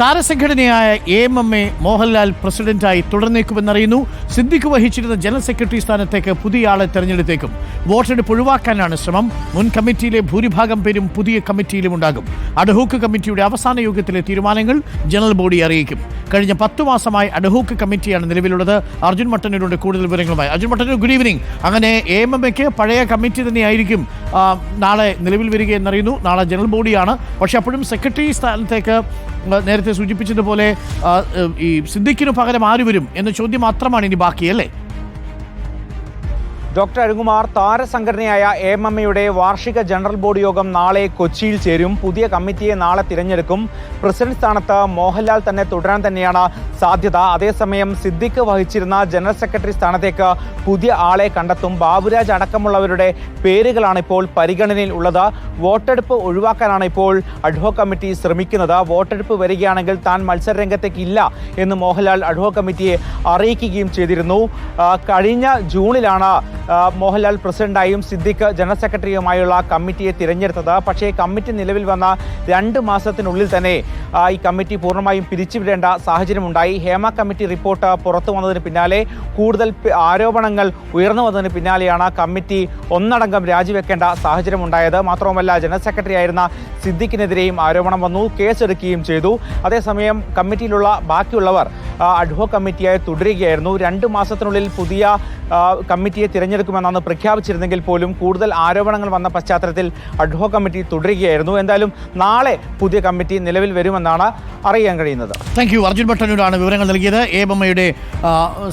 താരസംഘടനയായ A M M A Mohanlal പ്രസിഡന്റായി തുടർന്നേക്കുമെന്നറിയുന്നു. സിദ്ദിഖ് വഹിച്ചിരുന്ന ജനറൽ സെക്രട്ടറി സ്ഥാനത്തേക്ക് പുതിയ ആളെ തെരഞ്ഞെടുത്തേക്കും. വോട്ടെടുപ്പ് ഒഴിവാക്കാനാണ് ശ്രമം. മുൻ കമ്മിറ്റിയിലെ ഭൂരിഭാഗം പേരും പുതിയ കമ്മിറ്റിയിലും ഉണ്ടാകും. അഡ്ഹോക്ക് കമ്മിറ്റിയുടെ അവസാന യോഗത്തിലെ തീരുമാനങ്ങൾ ജനറൽ ബോഡി അറിയിക്കും. കഴിഞ്ഞ പത്ത് മാസമായി അഡ്ഹോക്ക് കമ്മിറ്റിയാണ് നിലവിലുള്ളത്. അർജുൻ മട്ടന്നൂരുണ്ട് കൂടുതൽ വിവരങ്ങളുമായി. അർജുൻ മട്ടന്നൂർ ഗുഡ് ഈവനിങ് അങ്ങനെ എ എം എം എക്ക് പഴയ കമ്മിറ്റി തന്നെയായിരിക്കും നാളെ നിലവിൽ വരികയെന്നറിയുന്നു. നാളെ ജനറൽ ബോഡിയാണ് പക്ഷേ അപ്പോഴും സെക്രട്ടറി സ്ഥാനത്തേക്ക് നേരത്തെ സൂചിപ്പിച്ചതുപോലെ ഈ സിദ്ദിഖിന് പകരം ആര് വരും എന്ന ചോദ്യം മാത്രമാണ് ഇനി ബാക്കിയല്ലേ? ഡോക്ടർ അരുകുമാർ താരസംഘടനയായ എ എം എയുടെ വാർഷിക ജനറൽ ബോർഡ് യോഗം നാളെ കൊച്ചിയിൽ ചേരും. പുതിയ കമ്മിറ്റിയെ നാളെ തിരഞ്ഞെടുക്കും. പ്രസിഡന്റ് സ്ഥാനത്ത് മോഹൻലാൽ തന്നെ തുടരാൻ തന്നെയാണ് സാധ്യത. അതേസമയം സിദ്ദിഖ് വഹിച്ചിരുന്ന ജനറൽ സെക്രട്ടറി സ്ഥാനത്തേക്ക് പുതിയ ആളെ കണ്ടെത്തും. ബാബുരാജ് അടക്കമുള്ളവരുടെ പേരുകളാണ് ഇപ്പോൾ പരിഗണനയിൽ ഉള്ളത്. വോട്ടെടുപ്പ് ഒഴിവാക്കാനാണ് ഇപ്പോൾ അഡ്ഹോ കമ്മിറ്റി ശ്രമിക്കുന്നത്. വോട്ടെടുപ്പ് വരികയാണെങ്കിൽ താൻ മത്സരരംഗത്തേക്ക് ഇല്ല എന്ന് മോഹൻലാൽ അഡ്ഹോ കമ്മിറ്റിയെ അറിയിക്കുകയും ചെയ്തിരുന്നു. കഴിഞ്ഞ ജൂണിലാണ് മോഹൻലാൽ പ്രസിഡന്റായും സിദ്ദിഖ് ജനറൽ സെക്രട്ടറിയുമായുള്ള കമ്മിറ്റിയെ തിരഞ്ഞെടുത്തത്. പക്ഷേ കമ്മിറ്റി നിലവിൽ വന്ന രണ്ട് മാസത്തിനുള്ളിൽ തന്നെ ഈ കമ്മിറ്റി പൂർണമായും പിരിച്ചുവിടേണ്ട സാഹചര്യമുണ്ടായി. ഹേമ കമ്മിറ്റി റിപ്പോർട്ട് പുറത്തു വന്നതിന് പിന്നാലെ കൂടുതൽ ആരോപണങ്ങൾ ഉയർന്നു വന്നതിന് പിന്നാലെയാണ് കമ്മിറ്റി ഒന്നടങ്കം രാജിവെക്കേണ്ട സാഹചര്യമുണ്ടായത്. മാത്രവുമല്ല ജനറൽ സെക്രട്ടറി ആയിരുന്ന സിദ്ദിഖിനെതിരെയും ആരോപണം വന്നു കേസെടുക്കുകയും ചെയ്തു. അതേസമയം കമ്മിറ്റിയിലുള്ള ബാക്കിയുള്ളവർ അഡ്ഹോ കമ്മിറ്റിയായി തുടരുകയായിരുന്നു. രണ്ട് മാസത്തിനുള്ളിൽ പുതിയ കമ്മിറ്റിയെ തിരഞ്ഞെടുക്കുമെന്നാണ് പ്രഖ്യാപിച്ചിരുന്നെങ്കിൽ പോലും കൂടുതൽ ആരോപണങ്ങൾ വന്ന പശ്ചാത്തലത്തിൽ അഡ്ഹോ കമ്മിറ്റി തുടരുകയായിരുന്നു. എന്തായാലും നാളെ പുതിയ കമ്മിറ്റി നിലവിൽ വരുമെന്നാണ് അറിയാൻ കഴിയുന്നത്. താങ്ക് യു അർജുൻ ഭട്ടനൂരാണ് വിവരങ്ങൾ നൽകിയത്. ഏബമ്മയുടെ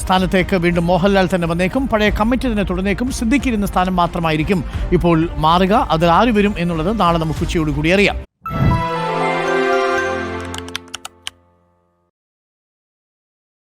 സ്ഥാനത്തേക്ക് വീണ്ടും മോഹൻലാൽ തന്നെ വന്നേക്കും. പഴയ കമ്മിറ്റി തന്നെ തുടർന്നേക്കും. സിദ്ദിഖിരുന്ന സ്ഥാനം മാത്രമായിരിക്കും ഇപ്പോൾ മാറുക. അത് ആര് വരും എന്നുള്ളത് നാളെ നമുക്ക് ഉച്ചയോടുകൂടി അറിയാം.